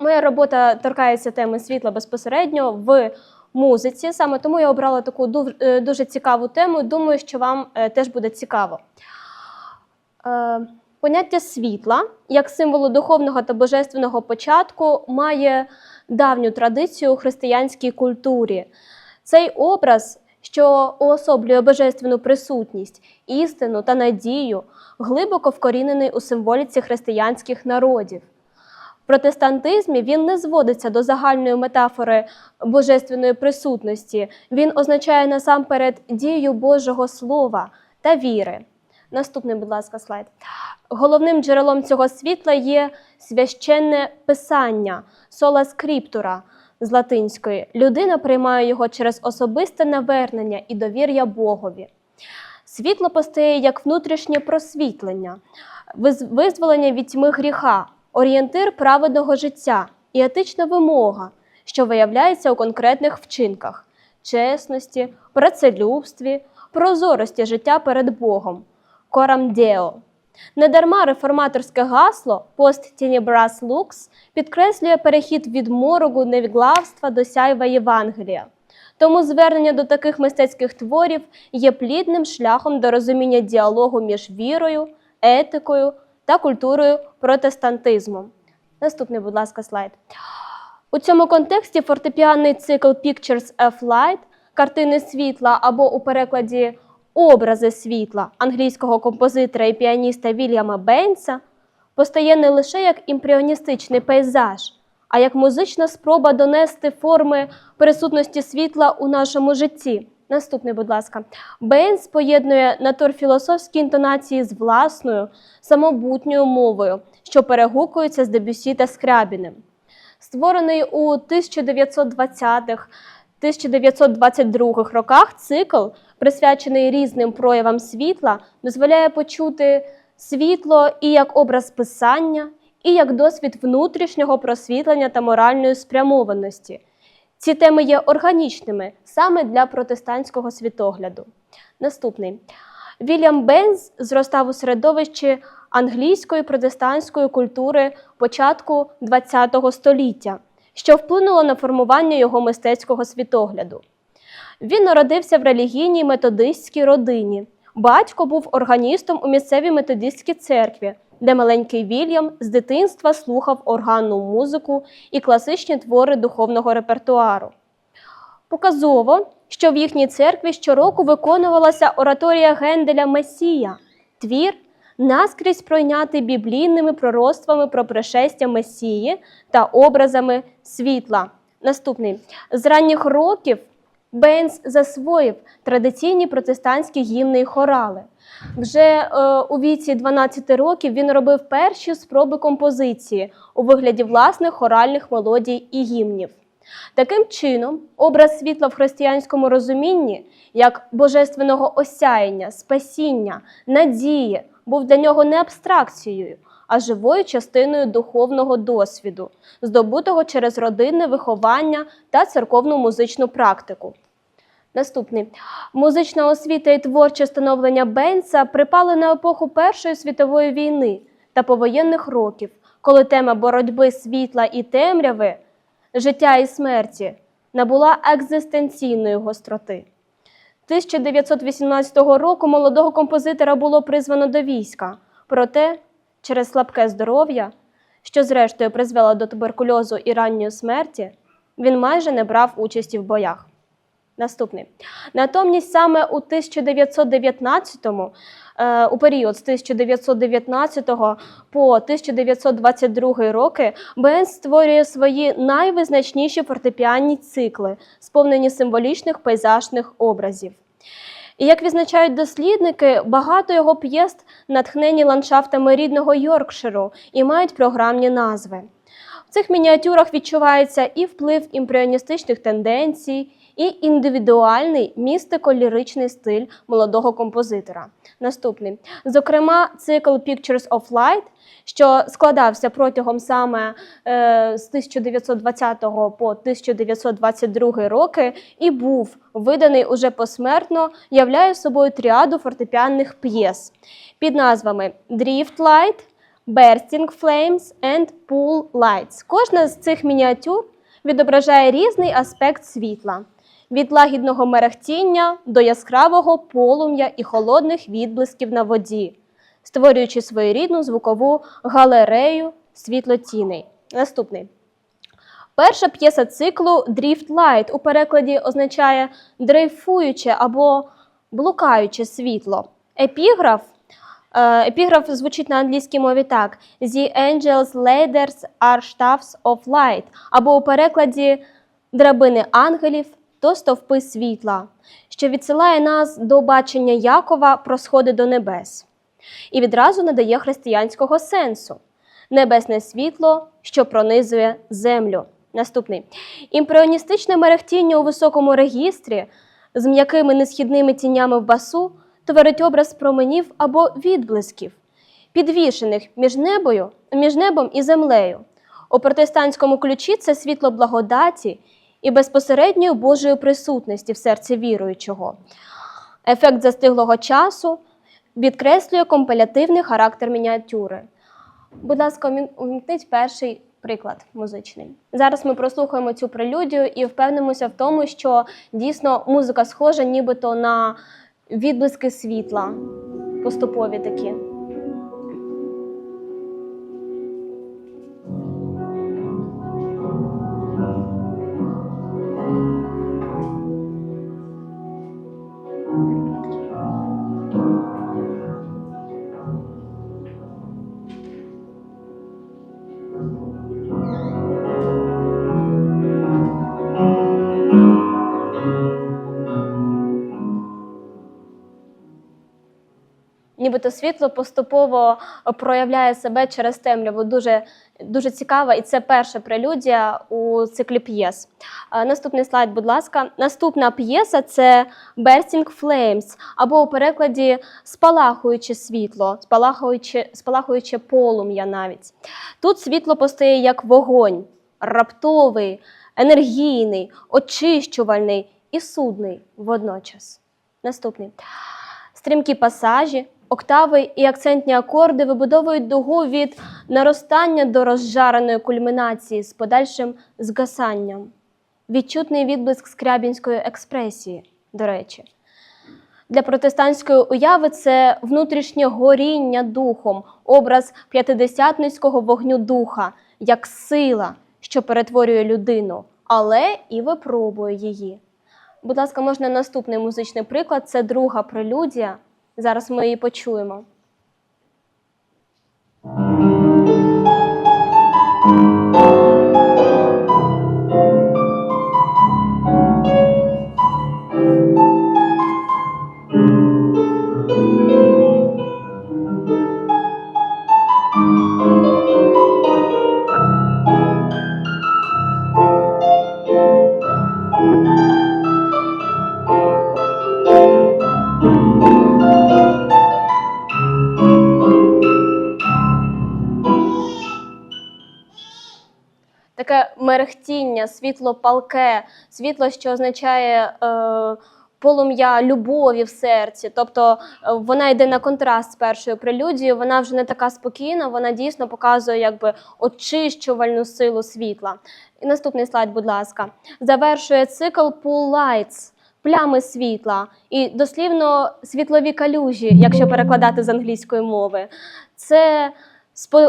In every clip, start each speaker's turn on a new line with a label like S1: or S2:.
S1: Моя робота торкається теми світла безпосередньо в музиці. Саме тому я обрала таку е, дуже цікаву тему. Думаю, що вам е, теж буде цікаво. Е, Поняття світла як символу духовного та божественного початку має давню традицію у християнській культурі. Цей образ, що уособлює божественну присутність, істину та надію, глибоко вкорінений у символіці християнських народів. Протестантизмі він не зводиться до загальної метафори божественної присутності. Він означає насамперед дію Божого Слова та віри. Наступний, будь ласка, слайд. Головним джерелом цього світла є священне писання, сола скриптура з латинської. Людина приймає його через особисте навернення і довір'я Богові. Світло постає як внутрішнє просвітлення, визволення від тьми гріха, орієнтир праведного життя і етична вимога, що виявляється у конкретних вчинках чесності, працелюбстві, прозорості життя перед Богом. Корам Део. Недарма реформаторське гасло «Post tenebras lux» підкреслює перехід від морогу невіглавства до сяйва Євангелія. Тому звернення до таких мистецьких творів є плідним шляхом до розуміння діалогу між вірою, етикою та культурою протестантизму. Наступний, будь ласка, слайд. У цьому контексті фортепіанний цикл Pictures of Light картини світла або у перекладі Образи світла англійського композитора і піаніста Вільяма Бейнса постає не лише як імпріоністичний пейзаж, а як музична спроба донести форми присутності світла у нашому житті. Наступний, будь ласка, Бейнс поєднує натурфілософські інтонації з власною самобутньою мовою, що перегукується з Дебюсі та Скрябіним. Створений у 1920-х, 1922 роках цикл, присвячений різним проявам світла, дозволяє почути світло і як образ писання, і як досвід внутрішнього просвітлення та моральної спрямованості. Ці теми є органічними саме для протестантського світогляду. Наступний. Вільям Бенз зростав у середовищі англійської протестантської культури початку ХХ століття, що вплинуло на формування його мистецького світогляду. Він народився в релігійній методистській родині. Батько був органістом у місцевій методистській церкві, де маленький Вільям з дитинства слухав органну музику і класичні твори духовного репертуару. Показово, що в їхній церкві щороку виконувалася ораторія Генделя Месія, твір, наскрізь пройнятий біблійними пророцтвами про пришестя Месії та образами світла. Наступний з ранніх років Бейнс засвоїв традиційні протестантські гімни і хорали. Вже е, у віці 12 років він робив перші спроби композиції у вигляді власних хоральних мелодій і гімнів. Таким чином, образ світла в християнському розумінні як божественного осяяння, спасіння, надії був для нього не абстракцією, а живою частиною духовного досвіду, здобутого через родинне виховання та церковну музичну практику. Наступний музична освіта і творче становлення Бейнса припали на епоху Першої світової війни та повоєнних років, коли тема боротьби світла і темряви, життя і смерті набула екзистенційної гостроти. 1918 року молодого композитора було призвано до війська, проте через слабке здоров'я, що зрештою призвело до туберкульозу і ранньої смерті, він майже не брав участі в боях. Наступний. Натомість саме у 1919-му, е, у період з 1919 по 1922 роки, Бенс створює свої найвизначніші фортепіанні цикли, сповнені символічних пейзажних образів. І як відзначають дослідники, багато його п'єс натхнені ландшафтами рідного Йоркширу і мають програмні назви. В цих мініатюрах відчувається і вплив імпріоністичних тенденцій, і індивідуальний містико-ліричний стиль молодого композитора. Наступний, зокрема, цикл Pictures of Light, що складався протягом саме е, з 1920 по 1922 роки, і був виданий уже посмертно, являє собою тріаду фортепіанних п'єс під назвами Drift Light, Bursting Flames and Pool Lights. Кожна з цих мініатюр відображає різний аспект світла. Від лагідного мерехтіння до яскравого полум'я і холодних відблисків на воді, створюючи своєрідну звукову галерею світлотіней. Наступний. Перша п'єса циклу Drift Light у перекладі означає дрейфуюче або блукаюче світло. Епіграф. е, Епіграф звучить на англійській мові так: The angels' ladders are staffs of light, або у перекладі драбини ангелів то стовпи світла, що відсилає нас до бачення Якова про сходи до небес, і відразу надає християнського сенсу небесне світло, що пронизує землю. Наступний імпреоністичне мерехтіння у високому регістрі з м'якими несхідними тінями в басу творить образ променів або відблисків, підвішених між небою, між небом і землею. У протестантському ключі це світло благодаті і безпосередньої Божої присутності в серці віруючого. Ефект застиглого часу відкреслює компилятивний характер мініатюри. Будь ласка, умі- увімкніть перший приклад музичний. Зараз ми прослухаємо цю прелюдію і впевнимося в тому, що дійсно музика схожа нібито на відблиски світла, поступові такі. Нібито світло поступово проявляє себе через темряву. Дуже, дуже цікава, і це перша прелюдія у циклі п'єс. Наступний слайд, будь ласка. Наступна п'єса це Bursting Flames, або у перекладі спалахуюче світло, спалахуюче, спалахуюче полум'я навіть. Тут світло постає як вогонь, раптовий, енергійний, очищувальний і судний водночас. Наступний. Стрімкі пасажі, октави і акцентні акорди вибудовують дугу від наростання до розжареної кульмінації з подальшим згасанням. Відчутний відблиск скрябінської експресії, до речі. Для протестантської уяви це внутрішнє горіння духом, образ п'ятидесятницького вогню духа, як сила, що перетворює людину, але і випробує її. Будь ласка, можна наступний музичний приклад. Це друга прелюдія. Зараз ми її почуємо. Таке мерехтіння, світло палке, світло, що означає е, полум'я любові в серці. Тобто е, вона йде на контраст з першою прелюдією, вона вже не така спокійна, вона дійсно показує якби очищувальну силу світла. І наступний слайд, будь ласка, завершує цикл Pool Lights. Плями світла і дослівно світлові калюжі, якщо перекладати з англійської мови. Це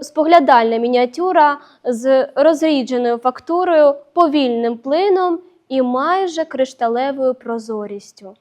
S1: споглядальна мініатюра з розрідженою фактурою, повільним плином і майже кришталевою прозорістю.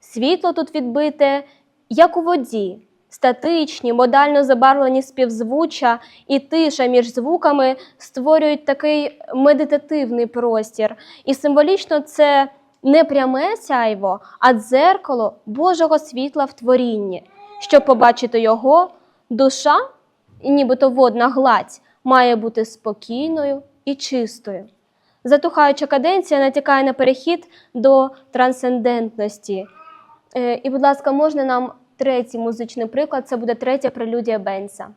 S1: Світло тут відбите, як у воді, статичні, модально забарвлені співзвуччя і тиша між звуками створюють такий медитативний простір. І символічно це не пряме сяйво, а дзеркало Божого світла в творінні. Щоб побачити його, душа і нібито водна гладь має бути спокійною і чистою. Затухаюча каденція натякає на перехід до трансцендентності. Е, І, будь ласка, можна нам третій музичний приклад? Це буде третя прелюдія Бенса.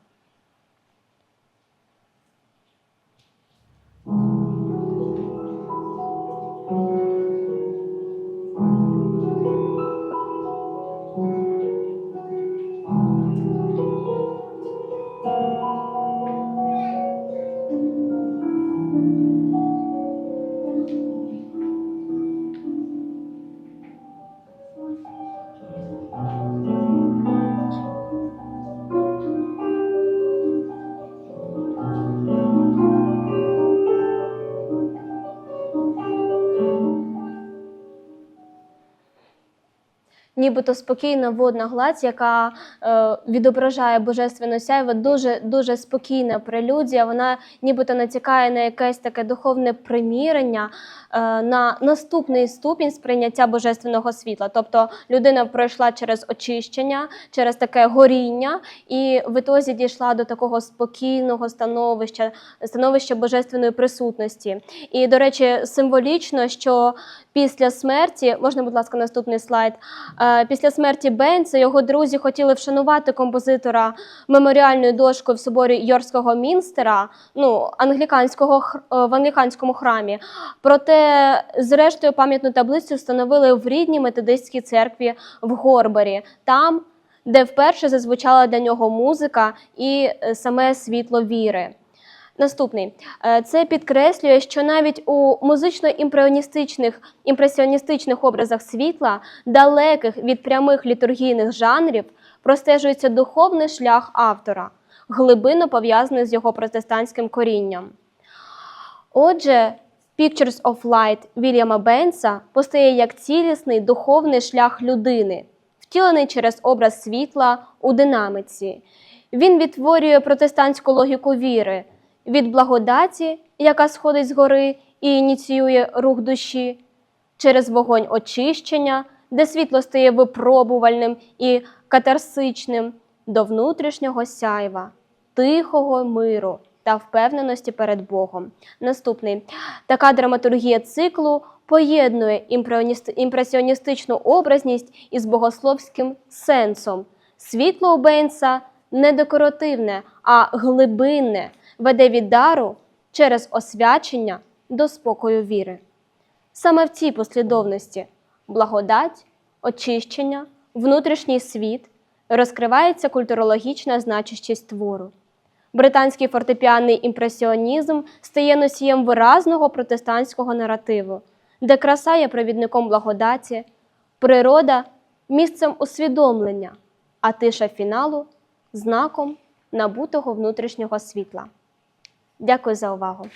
S1: Нібито спокійна водна гладь, яка е, відображає божественне сяйво, дуже дуже спокійна прелюдія. Вона нібито натякає на якесь таке духовне примірення, е, на наступний ступінь сприйняття божественного світла. Тобто людина пройшла через очищення, через таке горіння, і в ітозі дійшла до такого спокійного становища, становища божественної присутності. І, до речі, символічно, що після смерті, можна, будь ласка, наступний слайд. Е, Після смерті Бенца його друзі хотіли вшанувати композитора меморіальною дошкою в соборі Йорського Мінстера, ну, англіканського е, в англіканському храмі. Проте, зрештою, пам'ятну таблицю встановили в рідній методистській церкві в Горбарі, там, де вперше зазвучала для нього музика і е, саме світло віри. Наступний Е, це підкреслює, що навіть у музично-імпреоністичних імпресіоністичних образах світла, далеких від прямих літургійних жанрів, простежується духовний шлях автора, глибинно пов'язаний з його протестантським корінням. Отже, Pictures of Light Вільяма Бенса постає як цілісний духовний шлях людини, втілений через образ світла у динаміці. Він відтворює протестантську логіку віри від благодаті, яка сходить з гори і ініціює рух душі, через вогонь очищення, де світло стає випробувальним і катарсичним, до внутрішнього сяйва, тихого миру та впевненості перед Богом. Наступний така драматургія циклу поєднує імпресіоністичну образність із богословським сенсом. Світло у Бейнса не декоративне, а глибинне, веде від дару через освячення до спокою віри. Саме в цій послідовності благодать, очищення, внутрішній світ розкривається культурологічна значущість твору. Британський фортепіанний імпресіонізм стає носієм виразного протестантського наративу, де краса є провідником благодаті, природа місцем усвідомлення, а тиша фіналу знаком набутого внутрішнього світла. Дякую за увагу!